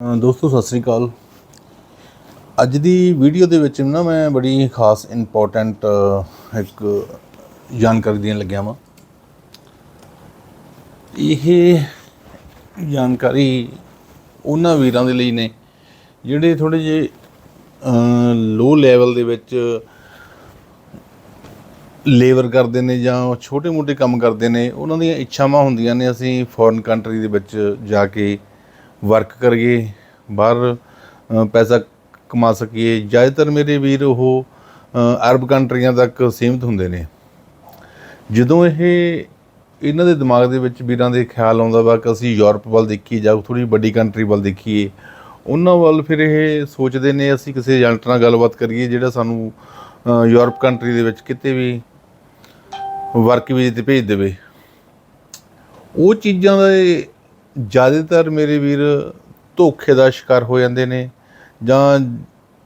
ਦੋਸਤੋ, ਸਤਿ ਸ੍ਰੀ ਅਕਾਲ। ਅੱਜ ਦੀ ਵੀਡੀਓ ਦੇ ਵਿੱਚ ਨਾ ਮੈਂ ਬੜੀ ਖਾਸ ਇੰਪੋਰਟੈਂਟ ਇੱਕ ਜਾਣਕਾਰੀ ਦੇਣ ਲੱਗਿਆ ਵਾਂ। ਇਹ ਜਾਣਕਾਰੀ ਉਹਨਾਂ ਵੀਰਾਂ ਦੇ ਲਈ ਨੇ ਜਿਹੜੇ ਥੋੜੇ ਜਿਹੇ ਲੋ ਲੈਵਲ ਦੇ ਵਿੱਚ ਲੇਬਰ ਕਰਦੇ ਨੇ ਜਾਂ ਛੋਟੇ-ਮੋਟੇ ਕੰਮ ਕਰਦੇ ਨੇ, ਉਹਨਾਂ ਦੀਆਂ ਇੱਛਾਵਾਂ ਹੁੰਦੀਆਂ ਨੇ ਅਸੀਂ ਫੋਰਨ ਕੰਟਰੀ ਦੇ ਵਿੱਚ ਜਾ ਕੇ ਵਰਕ ਕਰੀਏ, ਬਾਹਰ ਪੈਸਾ ਕਮਾ ਸਕੀਏ। ਜ਼ਿਆਦਾਤਰ ਮੇਰੇ ਵੀਰ ਉਹ ਅਰਬ ਕੰਟਰੀਆਂ ਤੱਕ ਸੀਮਿਤ ਹੁੰਦੇ ਨੇ। ਜਦੋਂ ਇਹ ਇਹਨਾਂ ਦੇ ਦਿਮਾਗ ਦੇ ਵਿੱਚ ਵੀਰਾਂ ਦੇ ਖਿਆਲ ਆਉਂਦਾ ਵਾ ਕਿ ਅਸੀਂ ਯੂਰਪ ਵੱਲ ਦੇਖੀਏ ਜਾਂ ਥੋੜੀ ਵੱਡੀ ਕੰਟਰੀ ਵੱਲ ਦੇਖੀਏ, ਉਹਨਾਂ ਵੱਲ ਫਿਰ ਇਹ ਸੋਚਦੇ ਨੇ, ਅਸੀਂ ਕਿਸੇ ਏਜੰਟ ਨਾਲ ਗੱਲਬਾਤ ਕਰੀਏ ਜਿਹੜਾ ਸਾਨੂੰ ਯੂਰਪ ਕੰਟਰੀ ਦੇ ਵਿੱਚ ਕਿਤੇ ਵੀ ਵਰਕ ਵੀਜ਼ੇ ਤੇ ਭੇਜ ਦੇਵੇ। ਉਹ ਚੀਜ਼ਾਂ ਦੇ ਜ਼ਿਆਦਾਤਰ ਮੇਰੇ ਵੀਰ ਧੋਖੇ ਦਾ ਸ਼ਿਕਾਰ ਹੋ ਜਾਂਦੇ ਨੇ ਜਾਂ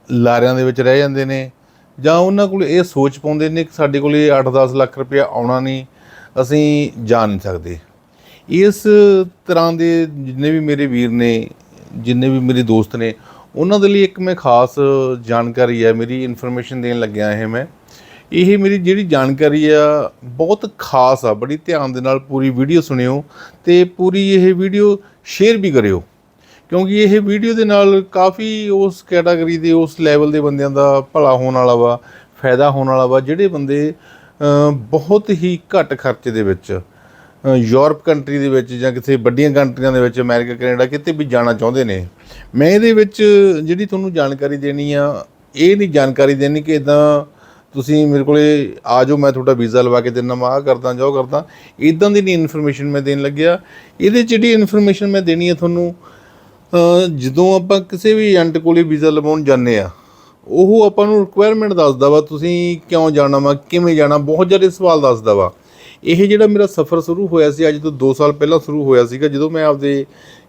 ਲਾਰਿਆਂ ਦੇ ਵਿੱਚ ਰਹਿ ਜਾਂਦੇ ਨੇ ਜਾਂ ਉਹਨਾਂ ਕੋਲ ਇਹ ਸੋਚ ਪਾਉਂਦੇ ਨੇ ਕਿ ਸਾਡੇ ਕੋਲ ਇਹ 8-10 ਲੱਖ ਰੁਪਇਆ ਆਉਣਾ ਨਹੀਂ, ਅਸੀਂ ਜਾ ਨਹੀਂ ਸਕਦੇ। ਇਸ ਤਰ੍ਹਾਂ ਦੇ ਜਿੰਨੇ ਵੀ ਮੇਰੇ ਵੀਰ ਨੇ, ਜਿੰਨੇ ਵੀ ਮੇਰੇ ਦੋਸਤ ਨੇ, ਉਹਨਾਂ ਦੇ ਲਈ ਇੱਕ ਮੈਂ ਖਾਸ ਜਾਣਕਾਰੀ ਹੈ, ਮੇਰੀ ਇਨਫੋਰਮੇਸ਼ਨ ਦੇਣ ਲੱਗਿਆ ਇਹ ਮੈਂ। ਇਹ ਮੇਰੀ ਜਿਹੜੀ ਜਾਣਕਾਰੀ ਆ, ਬਹੁਤ ਖਾਸ ਆ, ਬੜੀ ਧਿਆਨ ਦੇ ਨਾਲ ਪੂਰੀ ਵੀਡੀਓ ਸੁਣਿਓ ਤੇ ਪੂਰੀ ਇਹ ਵੀਡੀਓ ਸ਼ੇਅਰ ਵੀ ਕਰਿਓ। ਕਿਉਂਕਿ ਇਹ ਵੀਡੀਓ ਦੇ ਨਾਲ ਕਾਫੀ ਉਸ ਕੈਟਾਗਰੀ ਦੇ, ਉਸ ਲੈਵਲ ਦੇ ਬੰਦਿਆਂ ਦਾ ਭਲਾ ਹੋਣ ਵਾਲਾ ਵਾ, ਫਾਇਦਾ ਹੋਣ ਵਾਲਾ ਵਾ, ਜਿਹੜੇ ਬੰਦੇ ਬਹੁਤ ਹੀ ਘੱਟ ਖਰਚੇ ਦੇ ਵਿੱਚ ਯੂਰਪ ਕੰਟਰੀ ਦੇ ਵਿੱਚ ਜਾਂ ਕਿਸੇ ਵੱਡੀਆਂ ਕੰਟਰੀਆਂ ਦੇ ਵਿੱਚ, ਅਮਰੀਕਾ, ਕੈਨੇਡਾ, ਕਿਤੇ ਵੀ ਜਾਣਾ ਚਾਹੁੰਦੇ ਨੇ। ਮੈਂ ਇਹਦੇ ਵਿੱਚ ਜਿਹੜੀ ਤੁਹਾਨੂੰ ਜਾਣਕਾਰੀ ਦੇਣੀ ਆ, ਇਹ ਨਹੀਂ ਜਾਣਕਾਰੀ ਦੇਣੀ ਕਿ ਇਦਾਂ ਤੁਸੀਂ ਮੇਰੇ ਕੋਲੇ ਆ ਜਾਓ, ਮੈਂ ਤੁਹਾਡਾ ਵੀਜ਼ਾ ਲਵਾ ਕੇ ਦਿੰਦਾ, ਮੈਂ ਆਹ ਕਰਦਾ, ਜੋ ਕਰਦਾ। ਇਦਾਂ ਦੀ ਨਹੀਂ ਇਨਫੋਰਮੇਸ਼ਨ ਮੈਂ ਦੇਣ ਲੱਗਿਆ। ਇਹਦੇ 'ਚ ਜਿਹੜੀ ਇਨਫੋਰਮੇਸ਼ਨ ਮੈਂ ਦੇਣੀ ਹੈ ਤੁਹਾਨੂੰ ਜਦੋਂ ਆਪਾਂ ਕਿਸੇ ਵੀ ਏਜੰਟ ਕੋਲੇ ਵੀਜ਼ਾ ਲਵਾਉਣ ਜਾਂਦੇ ਆ, ਉਹ ਆਪਾਂ ਨੂੰ ਰਿਕੁਆਇਰਮੈਂਟ ਦੱਸਦਾ ਵਾ, ਤੁਸੀਂ ਕਿਉਂ ਜਾਣਾ ਵਾ, ਕਿਵੇਂ ਜਾਣਾ, ਬਹੁਤ ਜ਼ਿਆਦਾ ਸਵਾਲ ਦੱਸਦਾ ਵਾ। ਇਹ ਜਿਹੜਾ ਮੇਰਾ ਸਫ਼ਰ ਸ਼ੁਰੂ ਹੋਇਆ ਸੀ, ਅੱਜ ਤੋਂ 2 ਸਾਲ ਪਹਿਲਾਂ ਸ਼ੁਰੂ ਹੋਇਆ ਸੀਗਾ, ਜਦੋਂ ਮੈਂ ਆਪਦੇ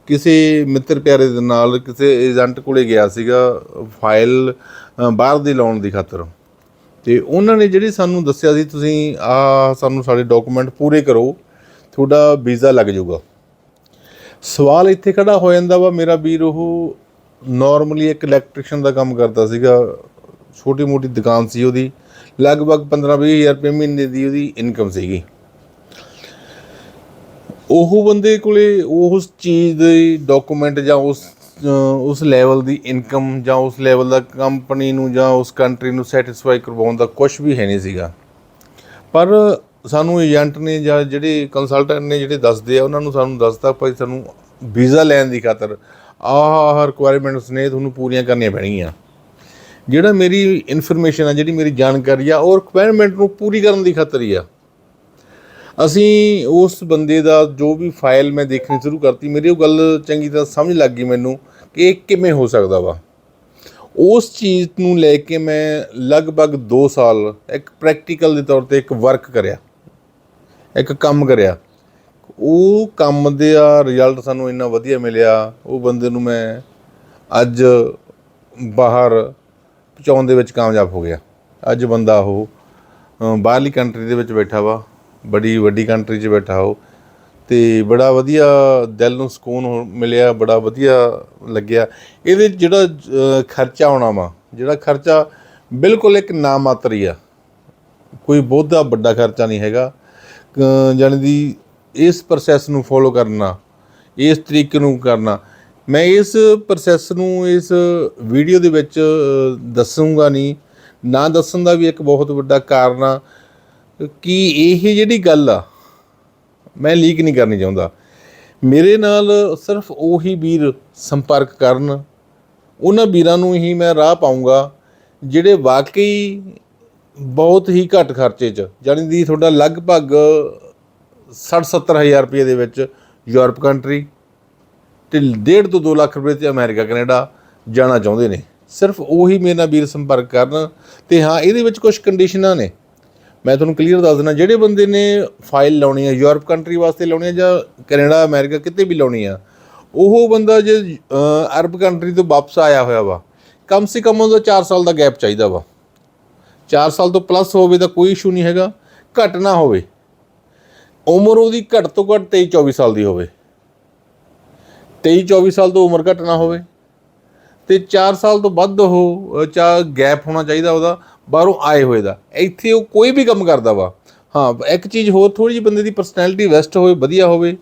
ਕਿਸੇ ਮਿੱਤਰ ਪਿਆਰੇ ਦੇ ਨਾਲ, ਕਿਸੇ ਏਜੰਟ ਕੋਲੇ ਗਿਆ ਸੀਗਾ ਫਾਈਲ ਬਾਹਰ ਦੀ ਲਾਉਣ ਦੀ ਖਾਤਰ। ਤੇ ਉਹਨਾਂ ਨੇ ਜਿਹੜੀ ਸਾਨੂੰ ਦੱਸਿਆ ਸੀ, ਤੁਸੀਂ ਆ ਸਾਨੂੰ ਸਾਡੇ ਡਾਕੂਮੈਂਟ ਪੂਰੇ ਕਰੋ, ਤੁਹਾਡਾ ਵੀਜ਼ਾ ਲੱਗ ਜਾਊਗਾ। ਸਵਾਲ ਇੱਥੇ ਖੜਾ ਹੋ ਜਾਂਦਾ ਵਾ, ਮੇਰਾ ਵੀਰ ਉਹ ਨਾਰਮਲੀ ਇੱਕ ਇਲੈਕਟ੍ਰੀਸ਼ੀਅਨ ਦਾ ਕੰਮ ਕਰਦਾ ਸੀਗਾ ਛੋਟੀ ਮੋਟੀ ਦੁਕਾਨ ਸੀ ਉਹਦੀ, ਲਗਭਗ 15-20 ਹਜ਼ਾਰ ਰੁਪਏ ਮਹੀਨੇ ਦੀ ਉਹਦੀ ਇਨਕਮ ਸੀਗੀ। ਉਹ ਬੰਦੇ ਕੋਲੇ ਉਸ ਚੀਜ਼ ਦੇ ਡਾਕੂਮੈਂਟ ਜਾਂ ਉਸ ਉਸ ਲੈਵਲ ਦੀ ਇਨਕਮ ਜਾਂ ਉਸ ਲੈਵਲ ਦਾ ਕੰਪਨੀ ਨੂੰ ਜਾਂ ਉਸ ਕੰਟਰੀ ਨੂੰ ਸੈਟੀਸਫਾਈ ਕਰਵਾਉਣ ਦਾ ਕੁਝ ਵੀ ਹੈ ਨਹੀਂ ਸੀਗਾ। ਪਰ ਸਾਨੂੰ ਏਜੰਟ ਨੇ ਜਾਂ ਜਿਹੜੇ ਕੰਸਲਟੈਂਟ ਨੇ ਜਿਹੜੇ ਦੱਸਦੇ ਆ, ਉਹਨਾਂ ਨੂੰ ਸਾਨੂੰ ਦੱਸਤਾ ਭਾਈ ਸਾਨੂੰ ਵੀਜ਼ਾ ਲੈਣ ਦੀ ਖਾਤਰ ਆਹ ਰਿਕੁਆਇਰਮੈਂਟਸ ਨੇ, ਤੁਹਾਨੂੰ ਪੂਰੀਆਂ ਕਰਨੀਆਂ ਪੈਣਗੀਆਂ। ਜਿਹੜਾ ਮੇਰੀ ਇਨਫੋਰਮੇਸ਼ਨ ਆ, ਜਿਹੜੀ ਮੇਰੀ ਜਾਣਕਾਰੀ ਆ, ਉਹ ਰਿਕੁਆਇਰਮੈਂਟ ਨੂੰ ਪੂਰੀ ਕਰਨ ਦੀ ਖਾਤਰ ਹੀ ਆ। ਅਸੀਂ ਉਸ ਬੰਦੇ ਦਾ ਜੋ ਵੀ ਫਾਈਲ ਮੈਂ ਦੇਖਣੀ ਸ਼ੁਰੂ ਕਰਤੀ, ਮੇਰੀ ਉਹ ਗੱਲ ਚੰਗੀ ਤਰ੍ਹਾਂ ਸਮਝ ਲੱਗ ਗਈ ਮੈਨੂੰ। ਕਿ ਇਹ ਕਿਵੇਂ ਹੋ ਸਕਦਾ ਵਾ? ਉਸ ਚੀਜ਼ ਨੂੰ ਲੈ ਕੇ ਮੈਂ ਲਗਭਗ 2 ਸਾਲ ਇੱਕ ਪ੍ਰੈਕਟੀਕਲ ਦੇ ਤੌਰ ਤੇ ਇੱਕ ਵਰਕ ਕਰਿਆ। ਇੱਕ ਕੰਮ ਕਰਿਆ। ਉਹ ਕੰਮ ਦਾ ਰਿਜ਼ਲਟ ਸਾਨੂੰ ਇੰਨਾ ਵਧੀਆ ਮਿਲਿਆ। ਉਹ ਬੰਦੇ ਨੂੰ ਮੈਂ ਅੱਜ ਬਾਹਰ ਪਹੁੰਚਾਉਣ ਦੇ ਵਿੱਚ ਕਾਮਯਾਬ ਹੋ ਗਿਆ। ਅੱਜ ਬੰਦਾ ਉਹ ਬਾਹਰਲੀ ਕੰਟਰੀ ਦੇ ਵਿੱਚ ਬੈਠਾ ਵਾ। ਬੜੀ ਵੱਡੀ ਕੰਟਰੀ 'ਚ ਬੈਠਾ ਉਹ। ਤੇ ਬੜਾ ਵਧੀਆ ਦਿਲ ਨੂੰ ਸਕੂਨ ਹੋ- ਮਿਲਿਆ ਬੜਾ ਵਧੀਆ ਲੱਗਿਆ। ਇਹਦੇ ਜਿਹੜਾ ਖਰਚਾ ਆਉਣਾ ਵਾ ਜਿਹੜਾ ਖਰਚਾ ਬਿਲਕੁਲ ਇੱਕ ਨਾਮਾਤਰ ਹੀ ਆ। ਕੋਈ ਬਹੁਤਾ ਵੱਡਾ ਖਰਚਾ ਨਹੀਂ ਹੈਗਾ। ਕ- ਜਾਣੀ ਦੀ ਇਸ ਪ੍ਰੋਸੈਸ ਨੂੰ ਫੋਲੋ ਕਰਨਾ ਇਸ ਤਰੀਕੇ ਨੂੰ ਕਰਨਾ। ਮੈਂ ਇਸ ਪ੍ਰੋਸੈਸ ਨੂੰ ਇਸ ਵੀਡੀਓ ਦੇ ਵਿੱਚ ਅ, ਦੱਸੂਗਾ ਨਹੀਂ। ਨਾ ਦੱਸਣ ਦਾ ਵੀ ਇੱਕ ਬਹੁਤ ਵੱਡਾ ਕਾਰਨ ਆ ਕਿ ਇਹ ਜਿਹੜੀ ਗੱਲ ਆ ਮੈਂ ਲੀਕ ਨਹੀਂ ਕਰਨੀ ਚਾਹੁੰਦਾ। ਮੇਰੇ ਨਾਲ ਸਿਰਫ ਉਹੀ ਵੀਰ ਸੰਪਰਕ ਕਰਨ, ਉਹਨਾਂ ਵੀਰਾਂ ਨੂੰ ਹੀ ਮੈਂ ਰਾਹ ਪਾਉਂਗਾ ਜਿਹੜੇ ਵਾਕਈ ਬਹੁਤ ਹੀ ਘੱਟ ਖਰਚੇ 'ਚ ਜਾਣੀ ਦੀ ਤੁਹਾਡਾ ਲਗਭਗ 60-70 ਹਜ਼ਾਰ ਰੁਪਏ ਦੇ ਵਿੱਚ ਯੂਰਪ ਕੰਟਰੀ ਤੇ 1.5 ਤੋਂ 2 ਲੱਖ ਰੁਪਏ ਤੇ ਅਮਰੀਕਾ, ਕੈਨੇਡਾ ਜਾਣਾ ਚਾਹੁੰਦੇ ਨੇ। ਸਿਰਫ ਉਹੀ ਮੇਰੇ ਨਾਲ ਵੀਰ ਸੰਪਰਕ ਕਰਨ, ਤੇ ਹਾਂ, ਇਹਦੇ ਵਿੱਚ ਕੁਝ ਕੰਡੀਸ਼ਨਾਂ ਨੇ। ਮੈਂ ਤੁਹਾਨੂੰ ਕਲੀਅਰ ਦੱਸ ਦਿੰਦਾ ਜਿਹੜੇ ਬੰਦੇ ਨੇ ਫਾਈਲ ਲਾਉਣੀ ਹੈ ਯੂਰਪ ਕੰਟਰੀ ਵਾਸਤੇ ਲਾਉਣੀ ਹੈ ਜਾਂ ਕੈਨੇਡਾ, ਅਮਰੀਕਾ ਕਿਤੇ ਵੀ ਲਾਉਣੀ ਆ, ਉਹ ਬੰਦਾ ਜੇ ਅਰਬ ਕੰਟਰੀ ਤੋਂ ਵਾਪਸ ਆਇਆ ਹੋਇਆ ਵਾ, ਕਮ ਸੇ ਕਮ ਉਹਦਾ 4 ਸਾਲ ਦਾ ਗੈਪ ਚਾਹੀਦਾ ਵਾ। 4 ਸਾਲ ਤੋਂ ਪਲੱਸ ਹੋਵੇ ਤਾਂ ਕੋਈ ਇਸ਼ੂ ਨਹੀਂ ਹੈਗਾ, ਘੱਟ ਨਾ ਹੋਵੇ। ਉਮਰ ਉਹਦੀ ਘੱਟ ਤੋਂ ਘੱਟ 23 24 ਸਾਲ ਦੀ ਹੋਵੇ। 23 24 ਸਾਲ ਤੋਂ ਉਮਰ ਘੱਟ ਨਾ ਹੋਵੇ। ਤੇ 4 ਸਾਲ ਤੋਂ ਵੱਧ ਉਹ ਚਾ ਗੈਪ ਹੋਣਾ ਚਾਹੀਦਾ ਉਹਦਾ। ਬਾਹਰੋਂ ਆਏ ਹੋਏ ਦਾ। ਇੱਥੇ ਉਹ ਕੋਈ ਵੀ ਕੰਮ ਕਰਦਾ ਵਾ। ਹਾਂ ਇੱਕ ਚੀਜ਼ ਹੋਰ ਥੋੜੀ ਜਿਹੀ ਬੰਦੇ ਦੀ ਪਰਸਨੈਲਿਟੀ ਵੈਸਟ ਹੋਵੇ ਵਧੀਆ ਹੋਵੇ।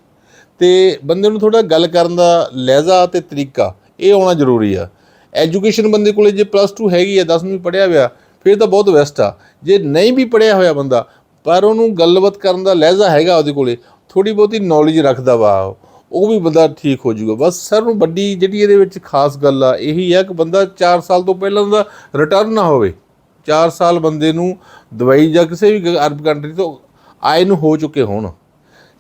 ਤੇ ਬੰਦੇ ਨੂੰ ਥੋੜਾ ਗੱਲ ਕਰਨ ਦਾ ਲਹਿਜ਼ਾ ਤੇ ਤਰੀਕਾ ਇਹ ਆਉਣਾ ਜ਼ਰੂਰੀ ਆ। ਐਜੂਕੇਸ਼ਨ ਬੰਦੇ ਕੋਲੇ ਜੇ ਪਲੱਸ 2 ਹੈਗੀ ਆ 10ਵੀਂ ਪੜਿਆ ਹੋਇਆ ਫਿਰ ਤਾਂ ਬਹੁਤ ਵੈਸਟ ਆ। ਜੇ ਨਹੀਂ ਵੀ ਪੜਿਆ ਹੋਇਆ ਬੰਦਾ ਪਰ ਉਹਨੂੰ ਗੱਲਬਾਤ ਕਰਨ ਦਾ ਲਹਿਜ਼ਾ ਹੈਗਾ ਉਹਦੇ ਕੋਲੇ ਥੋੜੀ ਬਹੁਤੀ ਨੌਲੇਜ ਰੱਖਦਾ ਵਾ ਉਹ, ਵੀ ਬੰਦਾ ਠੀਕ ਹੋ ਜਾਊਗਾ। ਬਸ ਸਰ ਨੂੰ ਵੱਡੀ ਜਿਹੜੀ ਇਹਦੇ ਵਿੱਚ ਖਾਸ ਗੱਲ ਆ ਇਹੀ ਆ ਕਿ ਬੰਦਾ 4 ਸਾਲ ਤੋਂ ਪਹਿਲਾਂ ਦਾ ਰਿਟਰਨ ਨਾ ਹੋਵੇ। 4 ਸਾਲ ਬੰਦੇ ਨੂੰ ਦੁਬਈ ਜਾਂ ਕਿਸੇ ਵੀ ਅਰਬ ਕੰਟਰੀ ਤੋਂ ਆਏ ਨੂੰ ਹੋ ਚੁੱਕੇ ਹੋਣ।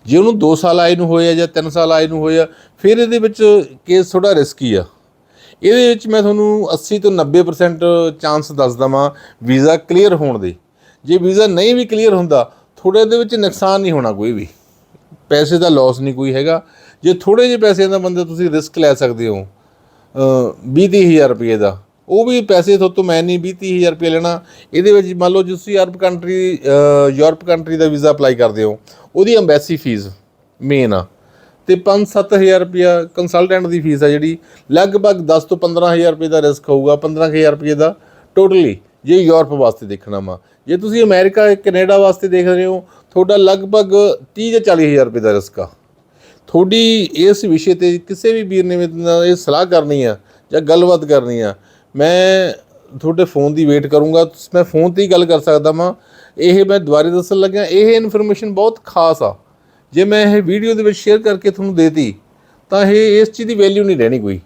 ਜੇ ਉਹਨੂੰ 2 ਸਾਲ ਆਏ ਨੂੰ ਹੋਏ ਆ ਜਾਂ 3 ਸਾਲ ਆਏ ਨੂੰ ਹੋਏ ਆ, ਫਿਰ ਇਹਦੇ ਵਿੱਚ ਕੇਸ ਥੋੜਾ ਰਿਸਕੀ ਆ। ਇਹਦੇ ਵਿੱਚ ਮੈਂ ਤੁਹਾਨੂੰ 80 ਤੋਂ 90% ਚਾਂਸ ਦੱਸ ਦਵਾਂ ਵੀਜ਼ਾ ਕਲੀਅਰ ਹੋਣ ਦੇ। ਜੇ ਵੀਜ਼ਾ ਨਹੀਂ ਵੀ ਕਲੀਅਰ ਹੁੰਦਾ ਥੋੜੇ ਦੇ ਵਿੱਚ ਨੁਕਸਾਨ ਨਹੀਂ ਹੋਣਾ ਕੋਈ ਵੀ। ਪੈਸੇ ਦਾ ਲਾਸ ਨਹੀਂ ਕੋਈ ਹੈਗਾ। ਜੇ ਥੋੜੇ ਜਿਹੇ ਪੈਸੇ ਦਾ ਬੰਦਾ ਤੁਸੀਂ ਰਿਸਕ ਲੈ ਸਕਦੇ ਹੋ 20 ਹਜ਼ਾਰ ਰੁਪਏ ਦਾ ਉਹ ਵੀ ਪੈਸੇ ਤੁਹਾਡੇ ਤੋਂ ਮੈਂ ਨਹੀਂ 20 ਹਜ਼ਾਰ ਰੁਪਏ ਲੈਣਾ। ਇਹਦੇ ਵਿੱਚ ਮੰਨ ਲਓ ਜੇ ਤੁਸੀਂ ਅਰਬ ਕੰਟਰੀ ਯੂਰਪ ਕੰਟਰੀ ਦਾ ਵੀਜ਼ਾ ਅਪਲਾਈ ਕਰਦੇ ਹੋ, ਉਹਦੀ ਐਮਬੈਸੀ ਫੀਸ ਮੇਨ ਆ। ਤੇ 5-7000 ਰੁਪਿਆ ਕੰਸਲਟੈਂਟ ਦੀ ਫੀਸ ਆ ਜਿਹੜੀ, ਲਗਭਗ 10 ਤੋਂ 15000 ਰੁਪਏ ਦਾ ਰਿਸਕ ਹੋਊਗਾ 15000 ਰੁਪਏ ਦਾ ਟੋਟਲੀ ਜੇ ਯੂਰਪ ਵਾਸਤੇ ਦੇਖਣਾ ਵਾ। ਜੇ ਤੁਸੀਂ ਅਮਰੀਕਾ, ਕੈਨੇਡਾ ਵਾਸਤੇ ਦੇਖ ਰਹੇ ਹੋ, ਤੁਹਾਡਾ ਲਗਭਗ 30 ਜਾਂ 40000 ਰੁਪਏ ਦਾ ਰਿਸਕ ਆ। ਤੁਹਾਡੀ ਇਸ ਵਿਸ਼ੇ ਤੇ ਕਿਸੇ ਵੀ ਵੀਰ ਨੇ ਮੇਰੇ ਨਾਲ ਇਹ ਸਲਾਹ ਕਰਨੀ ਆ ਜਾਂ ਗੱਲਬਾਤ ਕਰਨੀ ਆ ਮੈਂ ਤੁਹਾਡੇ ਫੋਨ ਦੀ ਵੇਟ ਕਰੂੰਗਾ, ਮੈਂ ਫੋਨ ਤੇ ਹੀ ਗੱਲ ਕਰ ਸਕਦਾ ਵਾਂ। ਇਹ ਮੈਂ ਦੁਬਾਰੇ ਦੱਸਣ ਲੱਗਿਆ, ਇਹ ਇਨਫੋਰਮੇਸ਼ਨ ਬਹੁਤ ਖਾਸ ਆ। ਜੇ ਮੈਂ ਇਹ ਵੀਡੀਓ ਦੇ ਵਿੱਚ ਸ਼ੇਅਰ ਕਰਕੇ ਤੁਹਾਨੂੰ ਦੇਤੀ, ਤਾਂ ਇਹ ਇਸ ਚੀਜ਼ ਦੀ ਵੈਲਿਊ ਨਹੀਂ ਰਹਿਣੀ ਕੋਈ।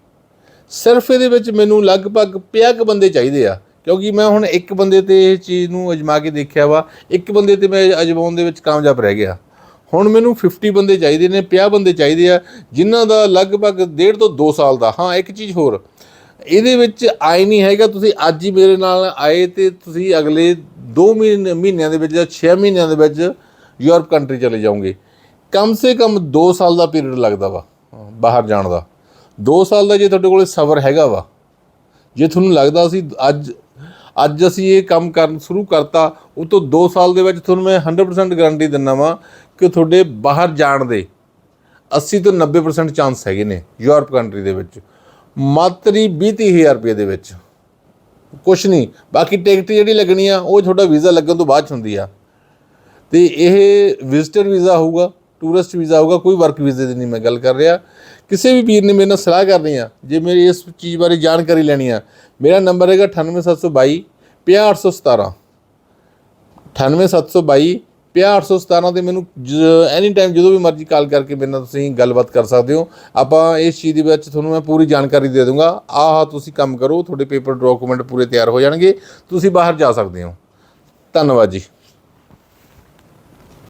ਸਿਰਫ ਇਹਦੇ ਵਿੱਚ ਮੈਨੂੰ ਲਗਭਗ 50 ਕੁ ਬੰਦੇ ਚਾਹੀਦੇ ਆ, ਕਿਉਂਕਿ ਮੈਂ ਹੁਣ ਇੱਕ ਬੰਦੇ ਤੇ ਇਹ ਚੀਜ਼ ਨੂੰ ਅਜਮਾ ਕੇ ਦੇਖਿਆ ਵਾ, ਇੱਕ ਬੰਦੇ ਤੇ ਮੈਂ ਅਜਮਾਉਣ ਦੇ ਵਿੱਚ ਕਾਮਯਾਬ ਰਹਿ ਗਿਆ। ਹੁਣ ਮੈਨੂੰ 50 ਬੰਦੇ ਚਾਹੀਦੇ ਨੇ 50 ਬੰਦੇ ਚਾਹੀਦੇ ਆ, ਜਿਨ੍ਹਾਂ ਦਾ ਲਗਭਗ ਡੇਢ ਤੋਂ 2 ਸਾਲ ਦਾ, ਹਾਂ, ਇੱਕ ਚੀਜ਼ ਹੋਰ। ਇਹਦੇ ਵਿੱਚ ਆਏ ਨਹੀਂ ਹੈਗਾ, ਤੁਸੀਂ ਅੱਜ ਹੀ ਮੇਰੇ ਨਾਲ ਆਏ ਤੇ ਤੁਸੀਂ ਅਗਲੇ 2 ਮਹੀਨੇ, ਮਹੀਨਿਆਂ ਦੇ ਵਿੱਚ ਜਾਂ 6 ਮਹੀਨਿਆਂ ਦੇ ਵਿੱਚ ਯੂਰਪ ਕੰਟਰੀ ਚਲੇ ਜਾਓਗੇ। ਕਮ ਸੇ ਕਮ 2 ਸਾਲ ਦਾ ਪੀਰੀਅਡ ਲੱਗਦਾ ਵਾ, ਬਾਹਰ ਜਾਣ ਦਾ। 2 ਸਾਲ ਦਾ ਜੇ ਤੁਹਾਡੇ ਕੋਲੇ ਸਬਰ ਹੈਗਾ ਵਾ, ਜੇ ਤੁਹਾਨੂੰ ਲੱਗਦਾ ਸੀ ਅੱਜ ਅੱਜ ਅਸੀਂ ਇਹ ਕੰਮ ਕਰਨ ਸ਼ੁਰੂ ਕਰਤਾ, ਉਹ ਤੋਂ 2 ਸਾਲ ਦੇ ਵਿੱਚ ਤੁਹਾਨੂੰ ਮੈਂ 100% ਗਾਰੰਟੀ ਦਿੰਦਾ ਵਾਂ ਕਿ ਤੁਹਾਡੇ ਬਾਹਰ ਜਾਣ ਦੇ 80 ਤੋਂ 90% ਚਾਂਸ ਹੈਗੇ ਨੇ ਯੂਰਪ ਕੰਟਰੀ ਦੇ ਵਿੱਚ। ਮਾਤਰ ਹੀ 20000 ਰੁਪਏ ਦੇ ਵਿੱਚ। ਕੁਛ ਨਹੀਂ, ਬਾਕੀ ਟਿਕਟ ਜਿਹੜੀ ਲੱਗਣੀ ਆ, ਉਹ ਤੁਹਾਡਾ ਵੀਜ਼ਾ ਲੱਗਣ ਤੋਂ ਬਾਅਦ 'ਚ ਹੁੰਦੀ ਆ। ਤੇ ਇਹ ਵਿਜ਼ਟਰ ਵੀਜ਼ਾ ਹੋਊਗਾ ਟੂਰਿਸਟ ਵੀਜ਼ਾ ਹੋਊਗਾ, ਕੋਈ ਵਰਕ ਵੀਜ਼ੇ ਦੀ ਨਹੀਂ ਮੈਂ ਗੱਲ ਕਰ ਰਿਹਾ। ਕਿਸੇ ਵੀ ਵੀਰ ਨੇ ਮੇਰੇ ਨਾਲ ਸਲਾਹ ਕਰਨੀ ਆ, ਜੇ ਮੇਰੀ ਇਸ ਚੀਜ਼ ਬਾਰੇ ਜਾਣਕਾਰੀ ਲੈਣੀ ਆ, ਮੇਰਾ ਨੰਬਰ ਹੈਗਾ 98722 50817 98722 50817 ਤੇ ਮੈਨੂੰ ਐਨੀ ਟਾਈਮ ਜਦੋਂ ਵੀ ਮਰਜ਼ੀ ਕਾਲ ਕਰਕੇ ਮੇਰੇ ਨਾਲ ਤੁਸੀਂ ਗੱਲਬਾਤ ਕਰ ਸਕਦੇ ਹੋ। ਆਪਾਂ ਇਸ ਚੀਜ਼ ਦੇ ਵਿੱਚ ਤੁਹਾਨੂੰ ਮੈਂ ਪੂਰੀ ਜਾਣਕਾਰੀ ਦੇ ਦੂੰਗਾ। ਆਹ ਤੁਸੀਂ ਕੰਮ ਕਰੋ, ਤੁਹਾਡੇ ਪੇਪਰ ਡਾਕੂਮੈਂਟ ਪੂਰੇ ਤਿਆਰ ਹੋ ਜਾਣਗੇ। ਤੁਸੀਂ ਬਾਹਰ ਜਾ ਸਕਦੇ ਹੋ। ਧੰਨਵਾਦ ਜੀ।